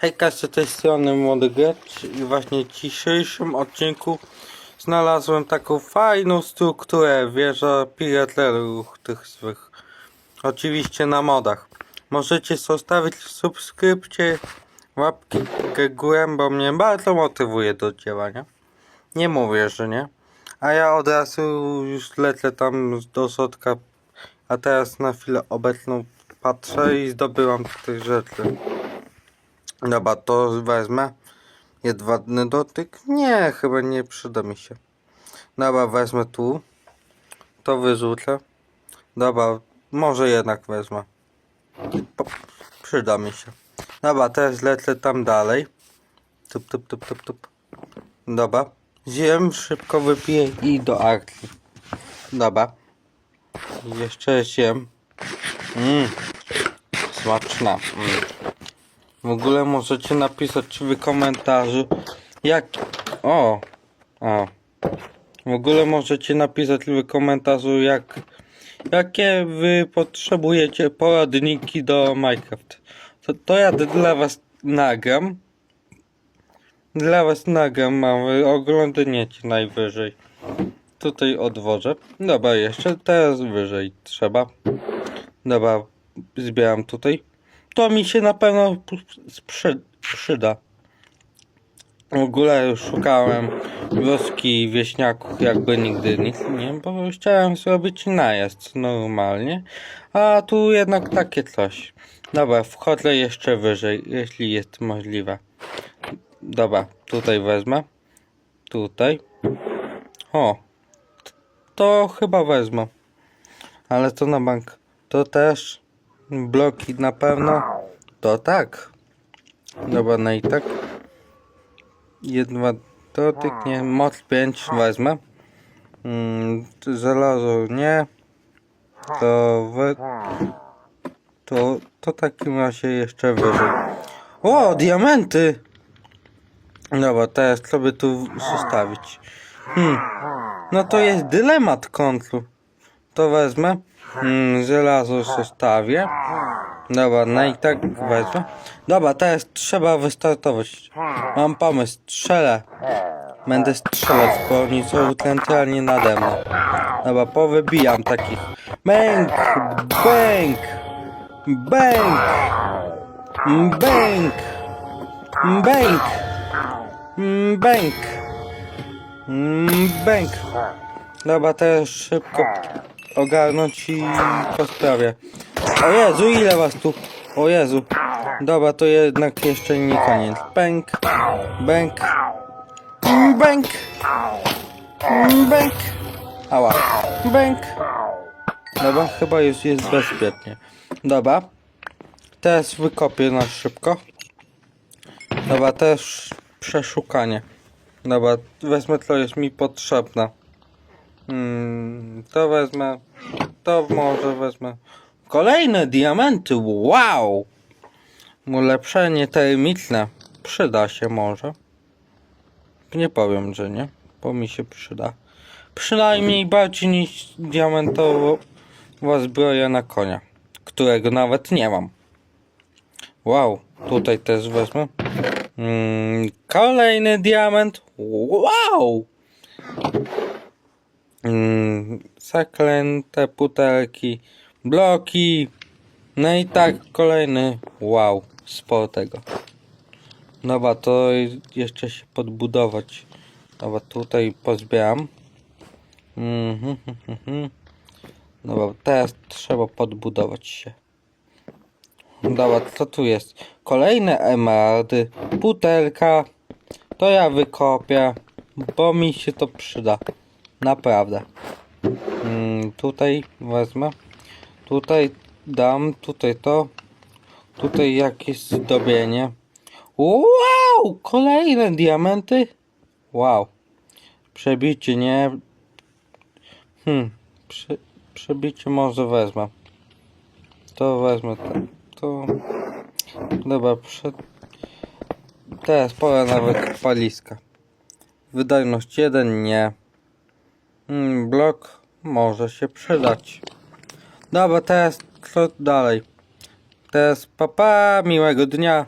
Hejka z tej strony Młody Gracz i właśnie w dzisiejszym odcinku znalazłem taką fajną strukturę wieża piratlerów tych złych. Oczywiście na modach. Możecie zostawić subskrypcję, łapki górę, bo mnie bardzo motywuje do działania. Nie mówię, że nie. A ja od razu już lecę tam do środka, a teraz na chwilę obecną patrzę i zdobyłam tych rzeczy. Dobra, to wezmę. Jedwabny dotyk? Nie, chyba nie przyda mi się. Dobra, wezmę tu. To wyrzucę. Dobra, może jednak wezmę. Po, przyda mi się. Dobra, teraz lecę tam dalej. Tup, tup, tup, tup, tup. Dobra. Zjem, szybko wypiję i do akcji. Dobra. Jeszcze zjem. Mmm. Smaczna. Mm. W ogóle możecie napisać w komentarzu jak... O! O. W ogóle możecie napisać w komentarzu jak... Jakie wy potrzebujecie poradniki do Minecraft. To, to ja dla was nagram. Dla was nagram, a wy oglądniecie najwyżej. Tutaj odwożę. Dobra, jeszcze teraz wyżej trzeba. Dobra, zbieram tutaj. To mi się na pewno przy, przyda. W ogóle szukałem wioski wieśniaków jakby nigdy nic, nie, bo chciałem zrobić najazd normalnie, a tu jednak takie coś. Dobra, wchodzę jeszcze wyżej, jeśli jest możliwe. Dobra, tutaj wezmę. Tutaj. O, to chyba wezmę. Ale to na bank. To też bloki na pewno. To tak. Dobra, no i tak. Jedna dotyk, nie. Moc 5 wezmę. Mm, żelazo nie. To we... To, to takim razie jeszcze wyżej. O, diamenty! Dobra, teraz co by tu zostawić? Hmm. No to jest dylemat kontru. To wezmę. Mm, żelazo zostawię. Dobra, no i tak wezmę. Dobra, teraz trzeba wystartować. Mam pomysł, strzelę. Będę strzelać, bo oni są centralnie nade mną. Dobra, powybijam takich. Bęk! Bęk! Bęk! Bęk! Bęk! Bęk! Bęk! Dobra, teraz szybko ogarnąć i po. O Jezu, ile was tu? O Jezu. Dobra, to jednak jeszcze nie koniec. Bęk, bęk, bęk, bęk. Ała. Bęk. Dobra, chyba już jest bezpiecznie. Dobra. Teraz wykopię na szybko. Dobra, też przeszukanie. Dobra, wezmę co jest mi potrzebne. Hmm, to wezmę. To może wezmę. Kolejne diamenty, wow! Ulepszenie termiczne. Przyda się może. Nie powiem, że nie, bo mi się przyda. Przynajmniej bardziej niż diamentowa zbroja na konia, którego nawet nie mam. Wow, tutaj też wezmę. Mm, kolejny diament. Wow! Mm, zaklęte putelki, bloki. No i tak kolejny. Wow, sporo tego. Dobra, to jeszcze się podbudować. Dobra, tutaj pozbieram. Mhm, mhm, mhm. Teraz trzeba podbudować się. Dobra, co tu jest? Kolejne emeraldy, butelka. To ja wykopię, bo mi się to przyda. Naprawdę. Mm, tutaj wezmę. Tutaj dam, tutaj to. Tutaj jakieś zdobienie. Wow! Kolejne diamenty. Wow. Przebicie, nie? Hmm. Prze, przebicie może wezmę. To wezmę to. to. Dobra, prze... Teraz pora nawet paliska. Wydajność 1 nie. Hmm, blok może się przydać. Dobra, teraz co dalej? Teraz papa, miłego dnia.